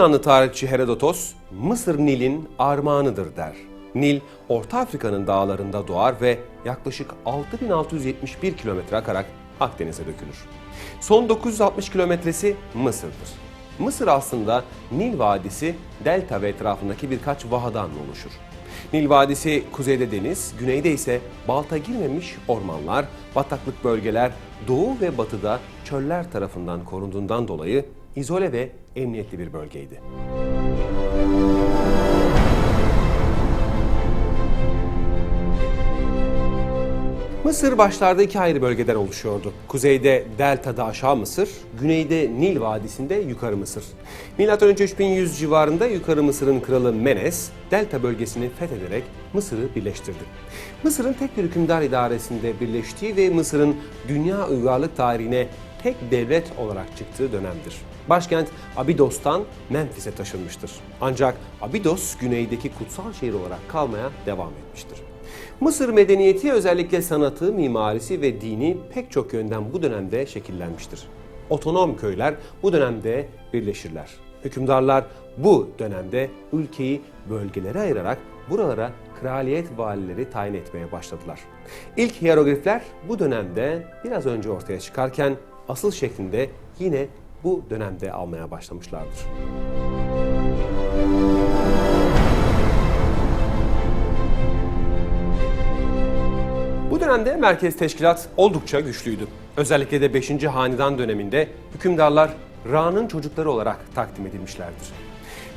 Yunanlı tarihçi Herodotos, Mısır Nil'in armağanıdır der. Nil, Orta Afrika'nın dağlarında doğar ve yaklaşık 6671 kilometre akarak Akdeniz'e dökülür. Son 960 kilometresi Mısır'dır. Mısır aslında Nil Vadisi, delta ve etrafındaki birkaç vahadan oluşur. Nil Vadisi kuzeyde deniz, güneyde ise balta girmemiş ormanlar, bataklık bölgeler, doğu ve batıda çöller tarafından korunduğundan dolayı izole ve emniyetli bir bölgeydi. Mısır başlarda iki ayrı bölgeden oluşuyordu. Kuzeyde Delta'da aşağı Mısır, güneyde Nil Vadisi'nde yukarı Mısır. Önce 3100 civarında yukarı Mısır'ın kralı Menes, Delta bölgesini fethederek Mısır'ı birleştirdi. Mısır'ın tek bir hükümdar idaresinde birleştiği ve Mısır'ın dünya uygarlık tarihine tek devlet olarak çıktığı dönemdir. Başkent Abidos'tan Memphis'e taşınmıştır. Ancak Abidos güneydeki kutsal şehir olarak kalmaya devam etmiştir. Mısır medeniyeti özellikle sanatı, mimarisi ve dini pek çok yönden bu dönemde şekillenmiştir. Otonom köyler bu dönemde birleşirler. Hükümdarlar bu dönemde ülkeyi bölgelere ayırarak buralara kraliyet valileri tayin etmeye başladılar. İlk hieroglifler bu dönemde biraz önce ortaya çıkarken asıl şeklinde yine bu dönemde almaya başlamışlardır. Bu dönemde merkez teşkilat oldukça güçlüydü. Özellikle de 5. Hanedan döneminde hükümdarlar Ra'nın çocukları olarak takdim edilmişlerdir.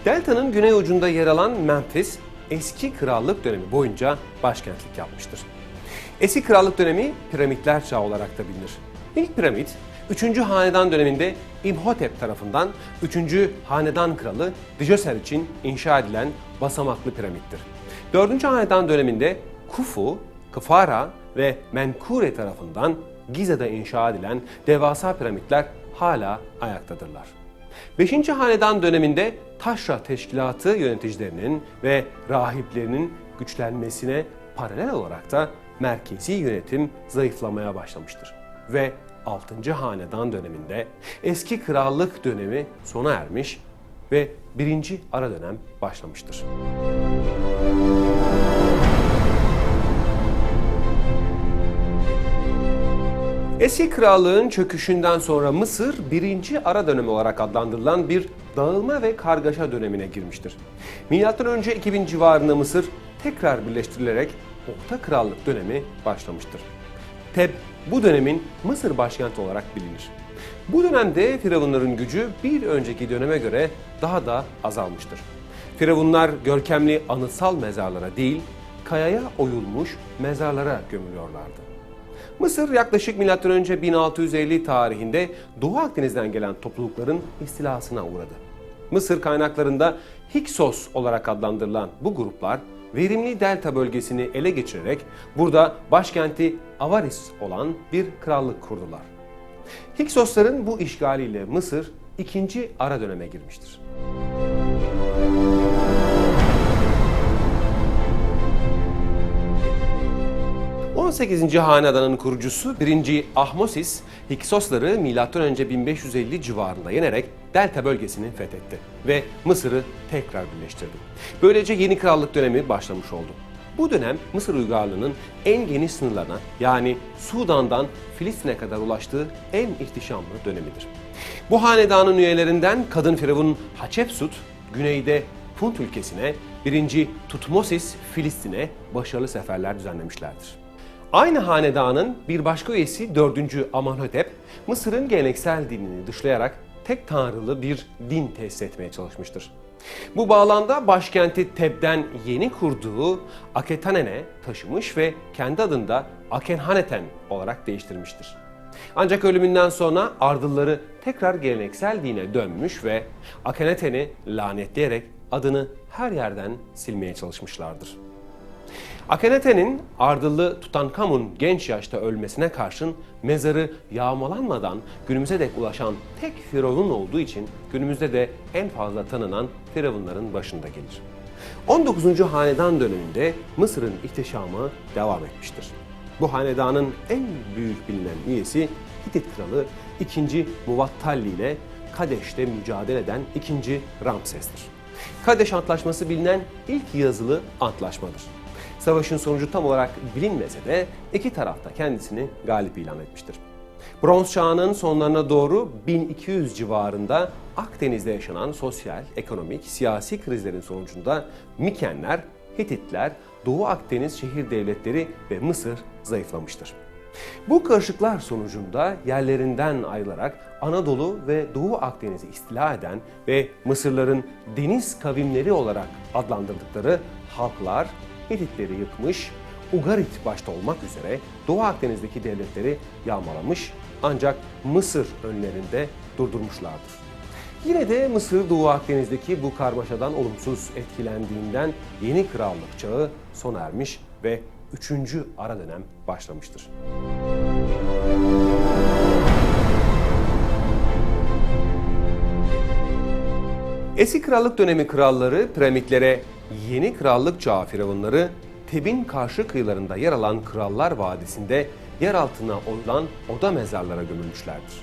Delta'nın güney ucunda yer alan Memphis, eski krallık dönemi boyunca başkentlik yapmıştır. Eski krallık dönemi piramitler çağı olarak da bilinir. İlk piramit 3. Hanedan döneminde İmhotep tarafından 3. Hanedan kralı Djoser için inşa edilen basamaklı piramittir. 4. Hanedan döneminde Kufu, Kıfara ve Menkure tarafından Gize'de inşa edilen devasa piramitler hala ayaktadırlar. 5. Hanedan döneminde Taşra Teşkilatı yöneticilerinin ve rahiplerinin güçlenmesine paralel olarak da merkezi yönetim zayıflamaya başlamıştır. Ve 6. Hanedan döneminde eski krallık dönemi sona ermiş ve 1. ara dönem başlamıştır. Eski krallığın çöküşünden sonra Mısır birinci ara dönemi olarak adlandırılan bir dağılma ve kargaşa dönemine girmiştir. Önce 2000 civarında Mısır tekrar birleştirilerek Orta Krallık dönemi başlamıştır. Teb bu dönemin Mısır başkenti olarak bilinir. Bu dönemde Firavunların gücü bir önceki döneme göre daha da azalmıştır. Firavunlar görkemli anıtsal mezarlara değil, kayaya oyulmuş mezarlara gömülüyorlardı. Mısır yaklaşık M.Ö. 1650 tarihinde Doğu Akdeniz'den gelen toplulukların istilasına uğradı. Mısır kaynaklarında Hiksos olarak adlandırılan bu gruplar verimli delta bölgesini ele geçirerek burada başkenti Avaris olan bir krallık kurdular. Hiksosların bu işgaliyle Mısır ikinci ara döneme girmiştir. 18. hanedanın kurucusu 1. Ahmosis, Hiksosları M.Ö. 1550 civarında yenerek Delta bölgesini fethetti ve Mısır'ı tekrar birleştirdi. Böylece yeni krallık dönemi başlamış oldu. Bu dönem Mısır uygarlığının en geniş sınırlarına yani Sudan'dan Filistin'e kadar ulaştığı en ihtişamlı dönemidir. Bu hanedanın üyelerinden kadın firavun Hatshepsut, güneyde Punt ülkesine, 1. Tutmosis Filistin'e başarılı seferler düzenlemişlerdir. Aynı hanedanın bir başka üyesi 4. Amenhotep, Mısır'ın geleneksel dinini dışlayarak tek tanrılı bir din tesis etmeye çalışmıştır. Bu bağlamda başkenti Teb'den yeni kurduğu Aketanen'e taşımış ve kendi adını da Akenhaneten olarak değiştirmiştir. Ancak ölümünden sonra ardılları tekrar geleneksel dine dönmüş ve Akhenaten'i lanetleyerek adını her yerden silmeye çalışmışlardır. Akhenaten'in ardıllı Tutankamun genç yaşta ölmesine karşın mezarı yağmalanmadan günümüze dek ulaşan tek firavun olduğu için günümüzde de en fazla tanınan firavunların başında gelir. 19. hanedan döneminde Mısır'ın ihtişamı devam etmiştir. Bu hanedanın en büyük bilinen üyesi Hitit kralı 2. Muvattalli ile Kadeş'te mücadele eden ikinci Ramses'tir. Kadeş Antlaşması bilinen ilk yazılı antlaşmadır. Savaşın sonucu tam olarak bilinmese de iki taraf da kendisini galip ilan etmiştir. Bronz çağının sonlarına doğru 1200 civarında Akdeniz'de yaşanan sosyal, ekonomik, siyasi krizlerin sonucunda Mikenler, Hititler, Doğu Akdeniz şehir devletleri ve Mısır zayıflamıştır. Bu karışıklar sonucunda yerlerinden ayrılarak Anadolu ve Doğu Akdeniz'i istila eden ve Mısırların deniz kavimleri olarak adlandırdıkları halklar Hititleri yıkmış, Ugarit başta olmak üzere Doğu Akdeniz'deki devletleri yağmalamış ancak Mısır önlerinde durdurmuşlardır. Yine de Mısır Doğu Akdeniz'deki bu karmaşadan olumsuz etkilendiğinden yeni krallık çağı sona ermiş ve 3. ara dönem başlamıştır. Eski krallık dönemi kralları piramitlere, yeni krallık çağı firavunları Teb'in karşı kıyılarında yer alan Krallar Vadisi'nde yer altına olan oda mezarlara gömülmüşlerdir.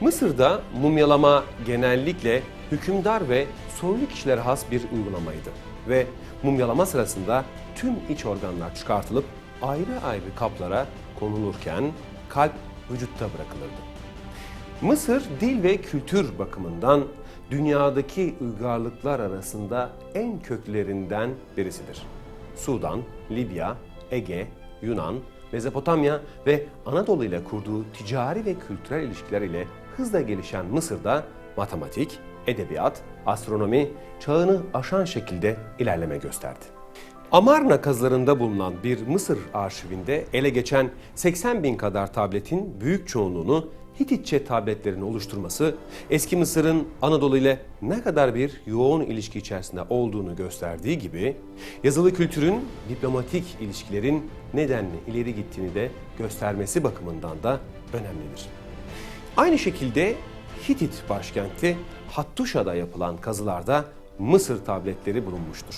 Mısır'da mumyalama genellikle hükümdar ve soylu kişilere has bir uygulamaydı ve mumyalama sırasında tüm iç organlar çıkartılıp ayrı ayrı kaplara konulurken kalp vücutta bırakılırdı. Mısır dil ve kültür bakımından dünyadaki uygarlıklar arasında en köklerinden birisidir. Sudan, Libya, Ege, Yunan, Mezopotamya ve Anadolu ile kurduğu ticari ve kültürel ilişkiler ile hızla gelişen Mısır'da matematik, edebiyat, astronomi çağını aşan şekilde ilerleme gösterdi. Amarna kazılarında bulunan bir Mısır arşivinde ele geçen 80 bin kadar tabletin büyük çoğunluğunu Hititçe tabletlerin oluşturması eski Mısır'ın Anadolu ile ne kadar bir yoğun ilişki içerisinde olduğunu gösterdiği gibi yazılı kültürün diplomatik ilişkilerin nedenli ileri gittiğini de göstermesi bakımından da önemlidir. Aynı şekilde Hitit başkenti Hattuşa'da yapılan kazılarda Mısır tabletleri bulunmuştur.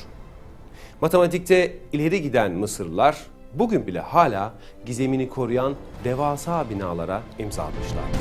Matematikte ileri giden Mısırlılar bugün bile hala gizemini koruyan devasa binalara imza atmışlardır.